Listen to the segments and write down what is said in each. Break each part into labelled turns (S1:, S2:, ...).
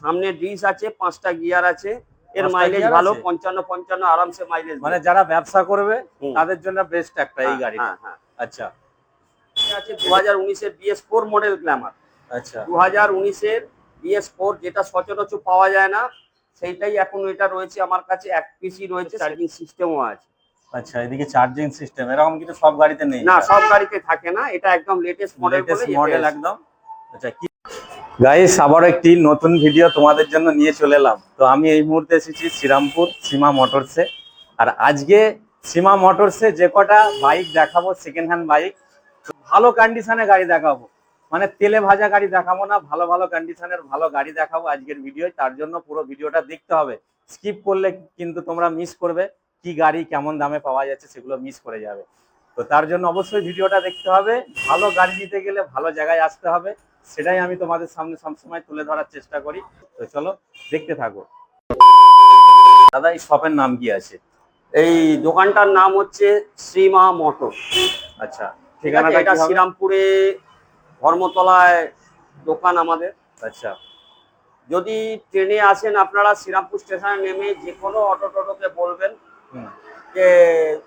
S1: সামনে ডিস আছে পাঁচটা গিয়ার আছে। এর মাইলেজ ভালো পঞ্চান্ন পঞ্চান্ন আরামসে মাইলেজ
S2: মানে যারা ব্যবসা করবে তাদের জন্য বেস্ট একটা এই গাড়ি
S1: হ্যাঁ হ্যাঁ।
S2: আচ্ছা।
S1: আছে দু হাজার উনিশের বিএস ফোর মডেল গ্ল্যামার
S2: আচ্ছা।
S1: দু হাজার উনিশের বিএস ফোর যেটা সচরাচর পাওয়া যায় না সেইটাই এখন এটা রয়েছে আমার কাছে এক পিসি রয়েছে চার্জিং সিস্টেমও আছে।
S2: আচ্ছা এদিকে চার্জিং সিস্টেম এরকম কিছু সব গাড়িতে নেই?
S1: না সব গাড়িতে থাকে না এটা একদম লেটেস্ট মডেল
S2: মডেল একদম। আচ্ছা গাইস আবার একটি নতুন ভিডিও তোমাদের জন্য নিয়ে চলে এলাম। তো আমি এই মুহূর্তে এসেছি শ্রীরামপুর সীমা মোটরসে আর আজকে সীমা মোটরসে যে কটা বাইক দেখাবো সেকেন্ড হ্যান্ড বাইক ভালো কন্ডিশনে গাড়ি দেখাবো। মানে তেলে ভাজা গাড়ি দেখাবো না, ভালো ভালো কন্ডিশনের ভালো গাড়ি দেখাবো আজকের ভিডিও তার জন্য পুরো ভিডিওটা দেখতে হবে। স্কিপ করলে কিন্তু তোমরা মিস করবে, কি গাড়ি কেমন দামে পাওয়া যাচ্ছে সেগুলো মিস করে যাবে। তো তার জন্য অবশ্যই ভিডিওটা দেখতে হবে। ভালো গাড়ি নিতে গেলে ভালো জায়গায় আসতে হবে। সেটাই আমি তোমাদের সামনে সবসময় তুলে ধরার চেষ্টা করি। তো চলো দেখতে থাকো। দাদা এই শপের নাম কি আছে?
S1: এই দোকানটার নাম হচ্ছে শ্রীমা মোটর
S2: আচ্ছা ঠিকানাটা
S1: এটা শ্রীরামপুরে ধর্মতলায় দোকান আমাদের।
S2: আচ্ছা।
S1: যদি ট্রেনে আসেন আপনারা শ্রীরামপুর স্টেশনে নেমে যে কোনো অটো টোটোকে বলবেন যে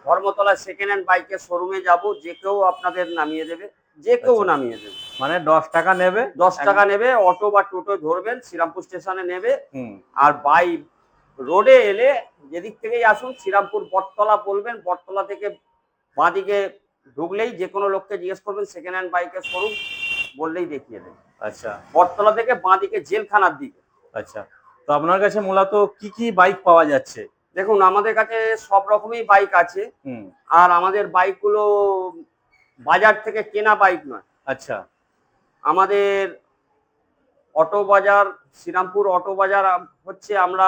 S1: ধর্মতলা সেকেন্ড হ্যান্ড বাইকের শোরুমে যাব যে কেউ আপনাদের নামিয়ে দেবে। যে কেউ
S2: আচ্ছা।
S1: নামিয়ে দেবে।
S2: মানে দশ টাকা নেবে
S1: দশ টাকা নেবে অটো বা টোটো ধরবেন শ্রীরামপুর স্টেশনে নেবে।
S2: হুম।
S1: আর বাই রোডে এলে যেদিক থেকেই আসুন শ্রীরামপুর বটতলা বলবেন বটতলা থেকে বাঁদিকে ঢুকলেই যে কোনো লোককে জিজ্ঞেস করবেন সেকেন্ড হ্যান্ড বাইকের শোরুম বললেই দেখিয়ে দেবে।
S2: আচ্ছা।
S1: বটতলা থেকে বাঁদিকে জেলখানার দিকে।
S2: আচ্ছা। তো আপনার কাছে মূলত কি কি বাইক পাওয়া যাচ্ছে?
S1: দেখুন আমাদের কাছে সব রকমই বাইক আছে। আর আমাদের বাইকগুলো বাজার থেকে কেনা বাইক নয়।
S2: আচ্ছা।
S1: আমাদের অটো বাজার শ্রীরামপুর অটো বাজার হচ্ছে আমরা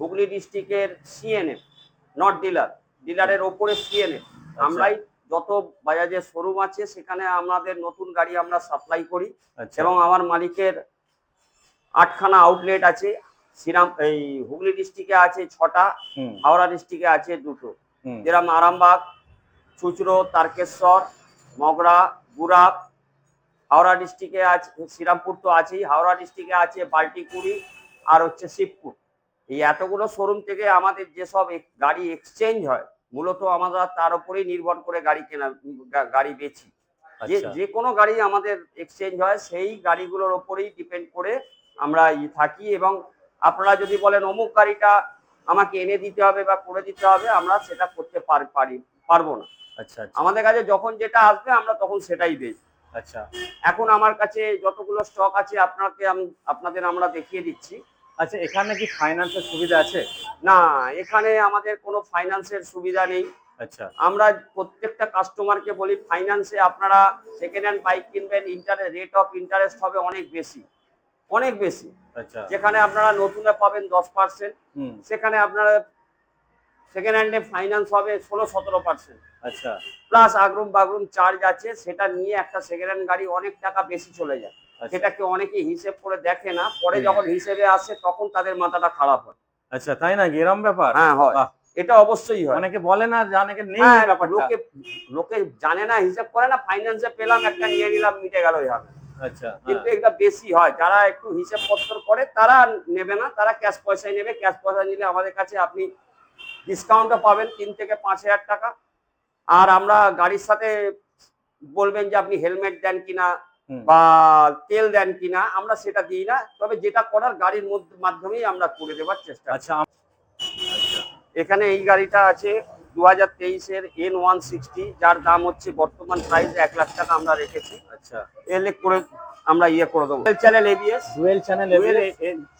S1: হুগলি ডিস্ট্রিক্টের সিএনএ নট ডিলার ডিলারের ওপরে সিএনএ আমরাই যত বাজাজের শোরুম আছে সেখানে আমাদের নতুন গাড়ি আমরা সাপ্লাই করি।
S2: আচ্ছা।
S1: এবং আমার মালিকের আটখানা আউটলেট আছে। শ্রীরাম এই হুগলি ডিস্ট্রিক্টে আছে ছটা হাওড়া ডিস্ট্রিক্টে আছে দুটো। যেরকম আরামবাগ চুচড়ো তারকেশ্বর মগরা গুরাপ হাওড়া ডিস্ট্রিক্টে আছে শ্রীরামপুর তো আছেই হাওড়া ডিস্ট্রিক্টে আছে বাল্টিকুড়ি আর হচ্ছে শিবপুর। এই এতগুলো শোরুম থেকে আমাদের যেসব গাড়ি এক্সচেঞ্জ হয় মূলত আমরা তার উপরেই নির্ভর করে গাড়ি কেনা গাড়ি বেচি। যে
S2: আচ্ছা।
S1: যে কোনো গাড়ি আমাদের এক্সচেঞ্জ হয় সেই গাড়িগুলোর ওপরেই ডিপেন্ড করে আমরা ই থাকি এবং আপনারা যদি বলেন অমুক গাড়িটা আমাকে এনে দিতে হবে বা করে দিতে হবে আমরা সেটা করতে পারি পারব না।
S2: আচ্ছা আচ্ছা।
S1: আমাদের কাছে যখন যেটা আসবে আমরা তখন সেটাই বেচি
S2: আচ্ছা।
S1: এখন আমার কাছে যতগুলো স্টক আছে আপনাকে আপনাদের আমরা দেখিয়ে দিচ্ছি।
S2: আচ্ছা এখানে কি ফাইন্যান্সের সুবিধা আছে?
S1: না এখানে আমাদের কোনো ফাইন্যান্সের সুবিধা নেই।
S2: আচ্ছা।
S1: আমরা প্রত্যেকটা কাস্টমারকে বলি ফাইন্যান্সে আপনারা সেকেন্ড হ্যান্ড বাইক কিনবেন ইন্টারেস্ট রেট অফ ইন্টারেস্ট হবে অনেক বেশি। অনেক বেশি।
S2: আচ্ছা।
S1: যেখানে আপনারা নতুনে পাবেন দশ পার্সেন্ট সেখানে আপনারা সেকেন্ড হ্যান্ডে ফাইন্যান্স হবে ষোলো সতেরো পার্সেন্ট
S2: আচ্ছা।
S1: প্লাস আগরুম বাগরুম চার্জ আছে সেটা নিয়ে একটা সেকেন্ড হ্যান্ড গাড়ি অনেক টাকা বেশি চলে যায়।
S2: আচ্ছা।
S1: সেটাকে অনেকে হিসেব করে দেখে না পরে যখন হিসেবে আসে তখন তাদের মাথাটা খারাপ হয়।
S2: আচ্ছা তাই না? এরম ব্যাপার?
S1: হ্যাঁ হয়। এটা অবশ্যই হয়।
S2: অনেকে বলে না অনেকে নেই। ব্যাপার
S1: লোকে লোকে জানে না হিসাব করে না ফাইন্যান্সে পেলাম একটা নিয়ে নিলাম মিটে গেল হবে
S2: আচ্ছা হ্যাঁ।
S1: কিন্তু এটা বেশি হয়। যারা একটু হিসাব পত্র করে তারা নেবে না তারা ক্যাশ পয়সায় নেবে। ক্যাশ পয়সা নিলে আমাদের কাছে আপনি ডিসকাউন্টও পাবেন তিন থেকে পাঁচ হাজার টাকা। আর আমরা গাড়ির সাথে বলবেন যে আপনি হেলমেট দেন কিনা। বা তেল দেন কিনা আমরা সেটা দিই না। তবে যেটা করার গাড়ির মধ্যে মাধ্যমেই আমরা করে দেওয়ার চেষ্টা
S2: আচ্ছা
S1: এখানে এই গাড়িটা আছে। দু হাজার তেইশের এন ওয়ান সিক্সটি যার দাম হচ্ছে বর্তমান প্রাইস এক লাখ টাকা আমরা রেখেছি।
S2: আচ্ছা।
S1: এলে করে আমরা ইয়ে করে দেবো। Channel ABS
S2: dual channel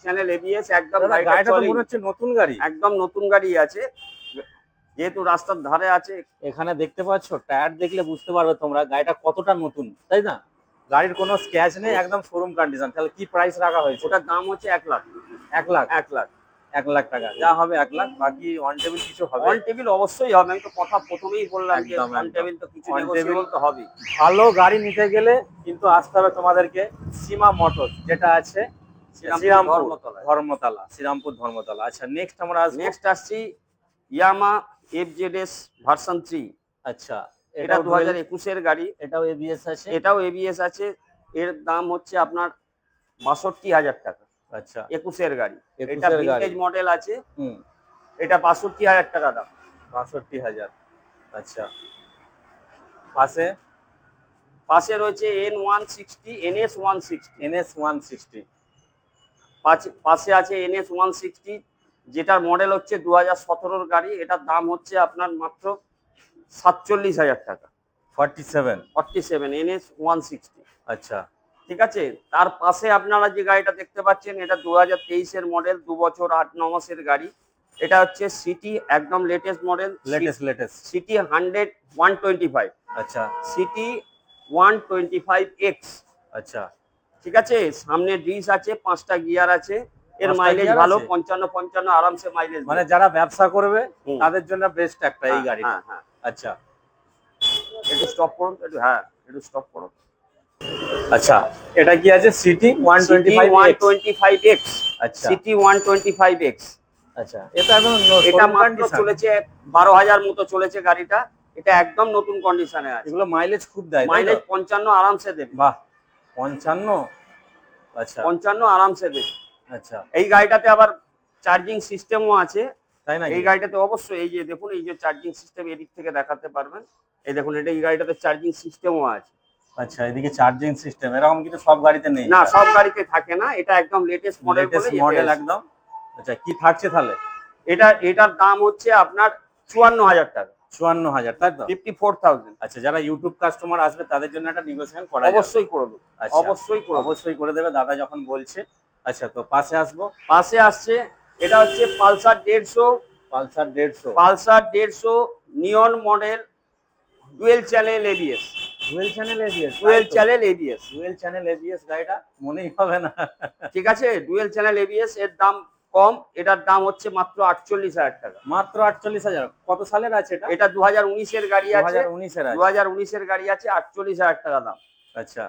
S1: channel ABS একদম
S2: গাড়িটা
S1: গাড়িটা
S2: তো মনে হচ্ছে নতুন গাড়ি।
S1: একদম নতুন গাড়ি আছে। যেহেতু রাস্তার ধারে আছে।
S2: এখানে দেখতে পাচ্ছ টায়ার দেখলে বুঝতে পারবে তোমরা গাড়িটা কতটা নতুন তাই না? গাড়ির কোনো স্ক্র্যাচ নেই একদম শোরুম কন্ডিশন তাহলে কি প্রাইস রাখা হয়েছে?
S1: ওটার দাম হচ্ছে এক লাখ।
S2: এক লাখ?
S1: এক লাখ।
S2: এক লাখ টাকা। যা হবে এক লাখ বাকি অন টেবিল কিছু হবে।
S1: অন টেবিল অবশ্যই হবে আমি তো কথা প্রথমেই বললাম যে অন টেবিল তো কিছু negotiable
S2: table-
S1: তো হবেই।
S2: ভালো গাড়ি নিতে গেলে কিন্তু আসতে হবে তোমাদেরকে সীমা মোটর যেটা আছে শ্রীরামপুর। ধর্মতলা। শ্রীরামপুর ধর্মতলা। আচ্ছা নেক্সট আমরা আসব।
S1: নেক্সট আসছি Yamaha F Z S version three
S2: আচ্ছা
S1: এটা দু হাজার একুশের গাড়ি।
S2: এটাও এবিএস আছে।
S1: এটাও এবিএস আছে। এর দাম হচ্ছে আপনার বাষট্টি হাজার টাকা।
S2: আচ্ছা।
S1: একুশের গাড়ি। এটা ভিন্টেজ মডেল আছে।
S2: হুম।
S1: এটা বাষট্টি হাজার টাকা দাম।
S2: বাষট্টি হাজার। আচ্ছা। পাশে?
S1: পাশে রয়েছে N one sixty NS one sixty
S2: NS one sixty
S1: পাশে আছে এনএস ওয়ান সিক্সটি যেটার মডেল হচ্ছে দু হাজার সতেরোর গাড়ি। এটার দাম হচ্ছে আপনার মাত্র সাতচল্লিশ হাজার টাকা।
S2: Forty seven.
S1: Forty seven NS one sixty
S2: আচ্ছা।
S1: ঠিক আছে? তার পাশে আপনারা যে গাড়িটা দেখতে পাচ্ছেন এটা দু হাজার তেইশের মডেল দু বছর আট ন মাসের গাড়ি। এটা হচ্ছে সিটি একদম latest model
S2: latest latest
S1: CT hundred one twenty five
S2: আচ্ছা।
S1: CT one twenty five X
S2: আচ্ছা।
S1: ঠিক আছে? সামনে ডিস আছে পাঁচটা গিয়ার আছে। এর মাইলেজ ভালো পঞ্চান্ন পঞ্চান্ন আরামসে মাইলেজ
S2: মানে যারা ব্যবসা করবে তাদের জন্য বেস্ট একটা এই গাড়ি
S1: হ্যাঁ হ্যাঁ।
S2: আচ্ছা।
S1: একটু স্টপ করুন একটু হ্যাঁ একটু স্টপ করুন।
S2: আচ্ছা এটা কি আছে? CT one twenty five
S1: one twenty five X
S2: আচ্ছা।
S1: CT one twenty five X
S2: আচ্ছা এটা এখন
S1: এটা মাত্র চলেছে বারো হাজার মতো চলেছে গাড়িটা। এটা একদম নতুন কন্ডিশনে আছে।
S2: এগুলো মাইলেজ খুব দেয়
S1: মাইলেজ পঞ্চান্ন আরামসে দেবে।
S2: বাহ পঞ্চান্ন? আচ্ছা।
S1: পঞ্চান্ন আরামসে দেবে।
S2: আচ্ছা।
S1: এই গাড়িটাতে আবার চার্জিং সিস্টেমও আছে।
S2: তাই না
S1: এই গাড়িটাতে অবশ্যই এই যে দেখুন এই যে চার্জিং সিস্টেম এদিক থেকে দেখাতে পারবেন। এই দেখুন এটা এই গাড়িটাতে চার্জিং সিস্টেমও আছে।
S2: আচ্ছা এদিকে চার্জিং সিস্টেম এরকম কিন্তু সব গাড়িতে নেই?
S1: না সব গাড়িতে থাকে না এটা একদম লেটেস্ট মডেল
S2: লেটেস্ট মডেল একদম। আচ্ছা কি থাকছে তাহলে?
S1: এটা এটার দাম হচ্ছে আপনার চুয়ান্ন হাজার টাকা।
S2: চুয়ান্ন হাজার তাই তো?
S1: ফিফটি ফোর থাউজেন্ড
S2: আচ্ছা যারা ইউটিউব কাস্টমার আসবে তাদের জন্য একটা নেগোসিয়েশন করা
S1: অবশ্যই করে দেবো।
S2: আচ্ছা
S1: অবশ্যই
S2: অবশ্যই করে দেবে দাদা যখন বলছে। আচ্ছা তো পাশে আসব।
S1: পাশে আসছে এটা হচ্ছে পালসার দেড়শো।
S2: পালসার দেড়শো।
S1: পালসার দেড়শো neon model dual channel ABS
S2: dual channel ABS
S1: dual channel ABS
S2: dual channel ABS গাড়িটা মনেই হবে না।
S1: ঠিক আছে ডুয়েল চ্যানেল এবিএস এর দাম কম এটার দাম হচ্ছে মাত্র আটচল্লিশ হাজার টাকা।
S2: মাত্র আটচল্লিশ হাজার। কত সালের আছে এটা?
S1: এটা দু হাজার উনিশের গাড়ি আছে।
S2: উনিশের
S1: দু হাজার উনিশের গাড়ি আছে আটচল্লিশ হাজার টাকা দাম।
S2: আচ্ছা।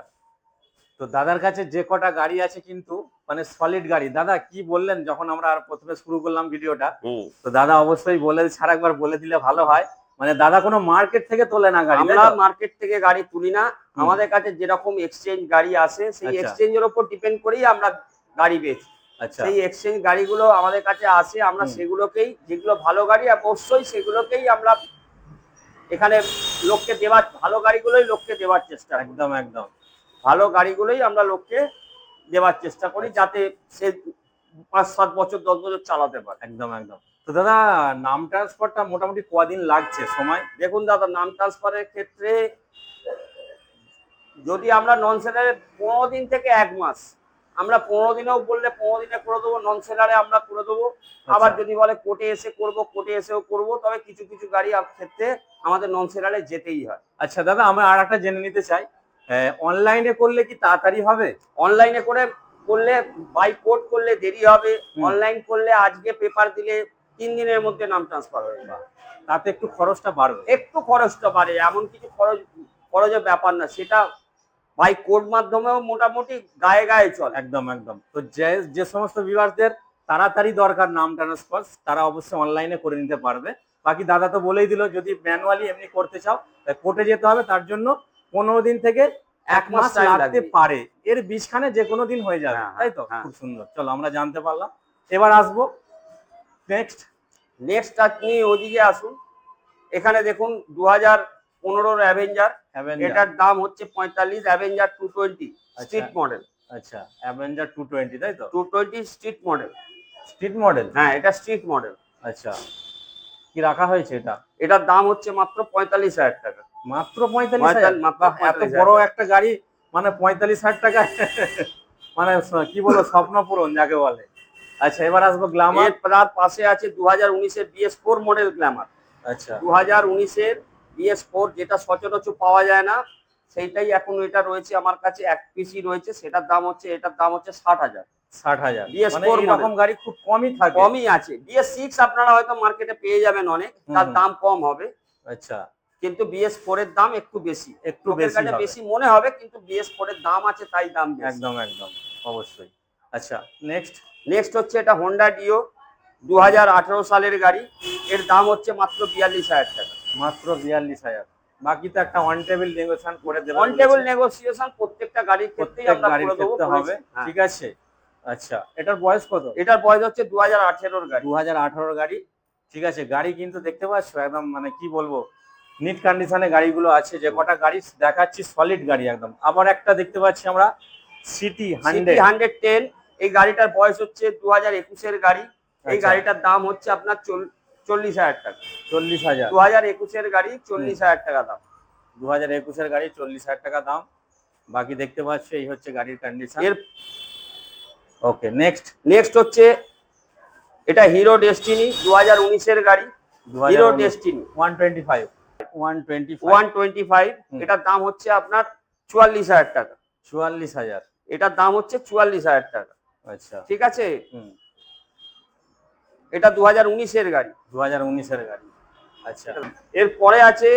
S2: তো দাদার কাছে যে কটা গাড়ি আছে কিন্তু মানে সলিড গাড়ি। দাদা কি বললেন যখন আমরা আর প্রথমে শুরু করলাম ভিডিওটা? তো দাদা অবশ্যই বলে ছাড় একবার বলে দিলে ভালো হয়। মানে দাদা কোনো মার্কেট থেকে তোলে না গাড়ি
S1: আমরা মার্কেট থেকে গাড়ি তুলি না। আমাদের কাছে যেরকম এক্সচেঞ্জ গাড়ি আসে সেই
S2: আচ্ছা।
S1: এক্সচেঞ্জের উপর ডিপেন্ড করেই আমরা গাড়ি বেচি।
S2: আচ্ছা।
S1: সেই এক্সচেঞ্জ গাড়িগুলো আমাদের কাছে আসে আমরা সেগুলোকেই যেগুলো ভালো গাড়ি অবশ্যই সেগুলোকেই আমরা এখানে লোককে দেওয়ার ভালো গাড়িগুলোই লোককে দেওয়ার চেষ্টা
S2: একদম একদম।
S1: ভালো গাড়িগুলোই আমরা লোককে দেওয়ার চেষ্টা করি যাতে সে পাঁচ সাত বছর দশ বছর চালাতে পারে।
S2: একদম একদম। তো দাদা নাম ট্রান্সফারটা মোটামুটি কদিন লাগছে? সময়?
S1: দেখুন দাদা নাম ট্রান্সফারের ক্ষেত্রে যদি আমরা নন সেলারে পনেরো দিন থেকে এক মাস আমরা পনেরো দিনেও বললে পনেরো দিনে করে দেবো নন সেলারে আমরা করে দেবো। আবার যদি বলে কোর্টে এসে করব কোর্টে এসেও করব তবে কিছু কিছু গাড়ি ক্ষেত্রে আমাদের নন সেলারে যেতেই হয়।
S2: আচ্ছা দাদা আমি আর একটা জেনে নিতে চাই। অনলাইনে করলে কি তাড়াতাড়ি হবে?
S1: অনলাইনে করে করলে বাই কোর্ট করলে দেরি হবে। অনলাইন করলে আজকে পেপার দিলে তিন দিনের মধ্যে নাম ট্রান্সফার হয়ে যাবে।
S2: তাতে একটু খরচটা বাড়বে।
S1: একটু খরচটা বাড়ে এমন কিছু খরচ খরচের ব্যাপার না সেটা বাই কোর্ট মাধ্যমেও মোটামুটি গায়ে গায়ে চলে।
S2: একদম একদম। তো যে যে সমস্ত ভিউয়ারদের তাড়াতাড়ি দরকার নাম ট্রান্সফার তারা অবশ্যই অনলাইনে করে নিতে পারবে। বাকি দাদা তো বলেই দিল যদি ম্যানুয়ালি এমনি করতে চাও কোর্টে যেতে হবে। তার জন্য পনেরো দিন থেকে এক মাস লাগতে পারে। এর বীজখানে যে কোনো দিন হয়ে যাবে
S1: হ্যাঁ,
S2: তাই তো?
S1: হ্যাঁ।
S2: খুব সুন্দর। চলো আমরা জানতে পারলাম। এবার আসব নেক্সট
S1: নেক্সট আপনি ওদিকে আসুন। এখানে দেখুন দু হাজার পনেরোর অ্যাভেঞ্জার এটার দাম হচ্ছে পঁয়তাল্লিশ Avenger two twenty street model
S2: আচ্ছা অ্যাভেঞ্জার টু টোয়েন্টি তাই তো?
S1: Two twenty street model
S2: street model
S1: হ্যাঁ এটা স্ট্রিট মডেল
S2: আচ্ছা। কি রাখা হয়েছে এটা?
S1: এটার দাম হচ্ছে মাত্র পঁয়তাল্লিশ হাজার টাকা।
S2: মাত্র পঁয়তাল্লিশ এত বড় একটা গাড়ি মানে পঁয়তাল্লিশ হাজার টাকা। মানে কি বলব স্বপ্ন পূরণ যাকে বলে। আচ্ছা এবার আসব গ্লামার
S1: এর তার পাশে আছে দু হাজার উনিশের বিএস ফোর মডেল গ্ল্যামার
S2: আচ্ছা।
S1: দু হাজার উনিশের বিএস ফোর যেটা সচরাচর পাওয়া যায় না সেইটাই এখন এটা রয়েছে আমার কাছে এক পিসি রয়েছে সেটার দাম হচ্ছে এটার দাম হচ্ছে ষাট হাজার।
S2: ষাট হাজার।
S1: BS4
S2: মানে এরকম গাড়ি খুব কমই থাকে।
S1: কমই আছে। বিএস সিক্স আপনারা হয়তো মার্কেটে পেয়ে যাবেন অনেক তার দাম কম হবে।
S2: আচ্ছা।
S1: কিন্তু বিএস ফোর এর দাম একটু বেশি।
S2: একটু বেশি
S1: মনে হবে কিন্তু বিএস ফোর এর দাম আছে তাই দাম
S2: একদম একদম। অবশ্যই। আচ্ছা নেক্সট
S1: নেক্সট হচ্ছে এটা হোন্ডা ডিও দু আঠারো সালের গাড়ি। এর দাম হচ্ছে মাত্র বিয়াল্লিশ হাজার টাকা।
S2: মাত্র বিয়াল্লিশ হাজার। বাকি তো একটা অন টেবিল নেগোশিয়েশন করে দেবে
S1: অন টেবিল নেগোসিয়েশন প্রত্যেকটা গাড়ির ক্ষেত্রেই আমরা করে দেবো
S2: হবে।
S1: হ্যাঁ।
S2: ঠিক আছে। আচ্ছা এটার বয়স কত?
S1: এটার বয়স হচ্ছে দু হাজার আঠেরোর গাড়ি।
S2: দু হাজার আঠারোর গাড়ি। ঠিক আছে গাড়ি কিন্তু দেখতে পাচ্ছ একদম মানে কি বলব নিট কন্ডিশনে গাড়িগুলো আছে। যে কটা গাড়ি দেখাচ্ছি সলিড গাড়ি একদম। আবার একটা দেখতে পাচ্ছি আমরা CT
S1: CT
S2: hundred
S1: hundred ten এই গাড়িটার বয়স হচ্ছে দু হাজার একুশের গাড়ি। এই
S2: আচ্ছা।
S1: গাড়িটার দাম হচ্ছে আপনার চল্লিশ হাজার টাকা।
S2: চল্লিশ হাজার।
S1: দু হাজার একুশের গাড়ি চল্লিশ হাজার টাকা দাম।
S2: দু হাজার একুশের গাড়ি চল্লিশ হাজার টাকা দাম। বাকি দেখতে পাচ্ছ এই হচ্ছে গাড়ির কন্ডিশন
S1: এর
S2: ওকে নেক্সট
S1: নেক্সট হচ্ছে এটা হিরো ডেস্টিনি দু হাজার উনিশের গাড়ি। Hero Destini
S2: one twenty five one twenty
S1: one twenty five এটার দাম হচ্ছে আপনার চুয়াল্লিশ হাজার টাকা।
S2: চুয়াল্লিশ হাজার।
S1: এটার দাম হচ্ছে চুয়াল্লিশ হাজার টাকা।
S2: আচ্ছা।
S1: ঠিক আছে? এটা দু হাজার উনিশের গাড়ি।
S2: দু হাজার উনিশের গাড়ি। আচ্ছা।
S1: এরপরে আছে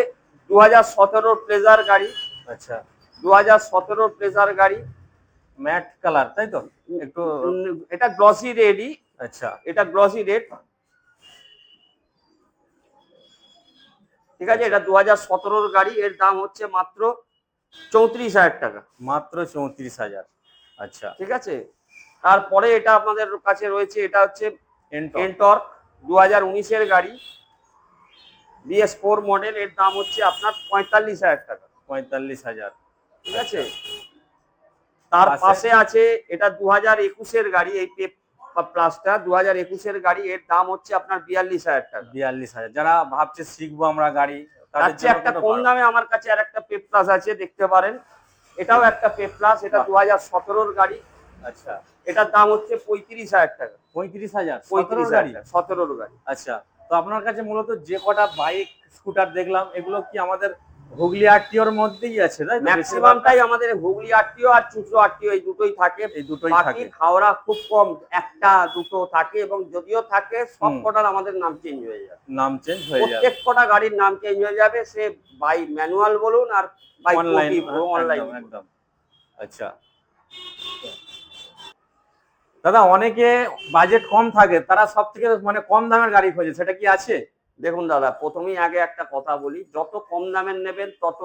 S1: দু হাজার সতেরোর প্লেজার গাড়ি।
S2: আচ্ছা।
S1: দু হাজার সতেরোর প্লেজার গাড়ি।
S2: ম্যাট কালার তাই তো? একটু
S1: এটা গ্লসি রেডই
S2: আচ্ছা।
S1: এটা গ্লসি রেড ঠিক আছে? এটা দু হাজার সতেরোর গাড়ি। এর দাম হচ্ছে মাত্র চৌত্রিশ হাজার টাকা।
S2: মাত্র চৌত্রিশ হাজার। আচ্ছা।
S1: ঠিক আছে? তারপরে এটা আপনাদের কাছে রয়েছে এটা হচ্ছে এন্টর দু হাজার উনিশের গাড়ি। বিএস ফোর মডেল এর দাম হচ্ছে আপনার পঁয়তাল্লিশ হাজার টাকা।
S2: পঁয়তাল্লিশ হাজার।
S1: ঠিক আছে? তার
S2: পাশে?
S1: আছে এটা দু হাজার একুশের গাড়ি এই প্লাসটা দু হাজার একুশের গাড়ি এর দাম হচ্ছে আপনার বিয়াল্লিশ হাজার টাকা।
S2: বিয়াল্লিশ হাজার। যারা ভাবছে শিখব আমরা গাড়ি
S1: তার চেয়ে একটা কম দামে আমার কাছে আর একটা পেপ প্লাস আছে দেখতে পারেন। এটাও একটা পেপ প্লাস এটা। দু হাজার সতেরোর গাড়ি।
S2: আচ্ছা।
S1: এটার দাম হচ্ছে পঁয়ত্রিশ হাজার টাকা।
S2: পঁয়ত্রিশ হাজার।
S1: পঁয়ত্রিশ
S2: গাড়ি?
S1: সতেরোর গাড়ি।
S2: আচ্ছা তো আপনার কাছে মূলত যে কটা বাইক স্কুটার দেখলাম এগুলো কি আমাদের হুগলি আরটিওর মধ্যেই আছে তাই
S1: ম্যাক্সিমামটাই আমাদের হুগলি আটটিও আর চুচড়ো আটটিও এই দুটোই থাকে।
S2: এই দুটোই থাকে।
S1: হাওড়া খুব কম একটা দুটো থাকে এবং যদিও থাকে সব কটার আমাদের নাম চেঞ্জ হয়ে যাবে।
S2: নাম চেঞ্জ হয়ে যাবে।
S1: প্রত্যেক কটা গাড়ির নাম চেঞ্জ হয়ে যাবে সে বাই ম্যানুয়াল বলুন আর বাই
S2: অনলাইন
S1: অনলাইন
S2: একদম আচ্ছা দাদা অনেকে বাজেট কম থাকে তারা সব থেকে মানে কম দামের গাড়ি খোঁজে সেটা কি আছে?
S1: দেখুন দাদা প্রথমেই আগে একটা কথা বলি যত কম দামের নেবেন তত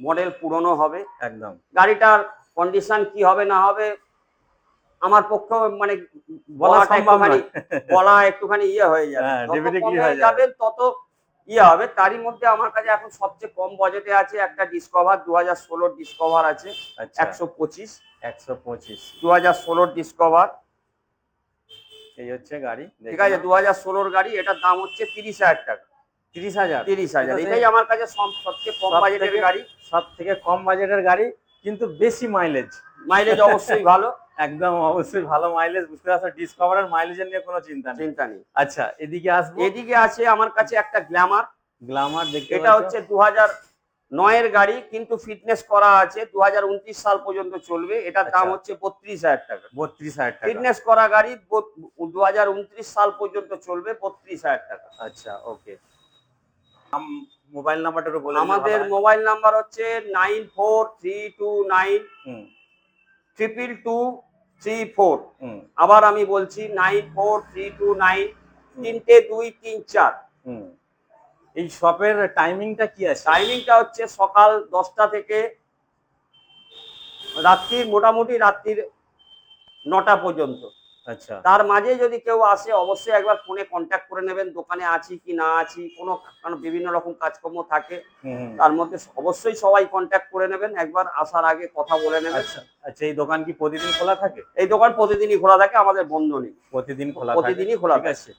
S1: মডেল পুরনো হবে।
S2: একদম।
S1: গাড়িটার কন্ডিশন কি হবে না হবে আমার পক্ষে মানে
S2: বলা
S1: একটুখানি বলা একটুখানি ইয়ে হয়ে যাবে।
S2: হ্যাঁ,
S1: যত কমে
S2: যাবে।
S1: যাবেন তত ইয়ে হবে। তারই মধ্যে আমার কাছে এখন সবচেয়ে কম বাজেটে আছে একটা ডিসকভার দু হাজার ষোলোর ডিসকভার আছে।
S2: আচ্ছা।
S1: একশো পঁচিশ।
S2: একশো পঁচিশ।
S1: দু হাজার ষোলোর ডিসকভার
S2: এই হচ্ছে গাড়ি।
S1: ঠিক আছে দু হাজার ষোলোর গাড়ি এটার দাম হচ্ছে তিরিশ হাজার টাকা।
S2: তিরিশ হাজার?
S1: তিরিশ হাজার। এটাই আমার কাছে সব- সবচেয়ে কম বাজেটের গাড়ি।
S2: সব থেকে কম বাজেটের গাড়ি কিন্তু বেশি মাইলেজ
S1: মাইলেজ অবশ্যই ভালো।
S2: একদম অবশ্যই ভালো মাইলেজ বুঝতে পারছ? ডিসকভারের মাইলেজের নিয়ে কোনো চিন্তা নেই।
S1: চিন্তা নেই।
S2: আচ্ছা এদিকে আসব?
S1: এদিকে আছে আমার কাছে একটা গ্ল্যামার
S2: গ্ল্যামার দেখতে
S1: এটা হচ্ছে দু হাজার নয়ের গাড়ি কিন্তু ফিটনেস করা আছে দু হাজার উনত্রিশ সাল পর্যন্ত চলবে। এটার দাম
S2: আচ্ছা।
S1: হচ্ছে বত্রিশ হাজার টাকা।
S2: বত্রিশ হাজার টাকা।
S1: ফিটনেস করা গাড়ি দু হাজার উনত্রিশ সাল পর্যন্ত চলবে বত্রিশ হাজার টাকা।
S2: আচ্ছা ওকে মোবাইল নাম্বারটা বলে
S1: আমাদের মোবাইল নাম্বার হচ্ছে nine four three two nine triple two three four
S2: হুম।
S1: আবার আমি বলছি nine four three two nine তিনটে দুই তিন চার।
S2: হুম। এই শপের টাইমিংটা কি আছে?
S1: টাইমিংটা হচ্ছে সকাল দশটা থেকে রাত্রির মোটামুটি রাত্রির নটা পর্যন্ত। তার মাঝে যদি কেউ আসে অবশ্যই একবার ফোনে কন্ট্যাক্ট করে নেবেন দোকানে আছি কি না আছি কোনো কারণ বিভিন্ন রকম কাজকর্ম থাকে। তার মধ্যে অবশ্যই সবাই কন্ট্যাক্ট করে নেবেন একবার আসার আগে কথা বলে নেবেন।
S2: আচ্ছা আচ্ছা এই দোকান কি প্রতিদিন খোলা থাকে?
S1: এই দোকান প্রতিদিনই খোলা থাকে আমাদের বন্ধ নেই।
S2: প্রতিদিন খোলা
S1: প্রতিদিনই খোলা থাকে।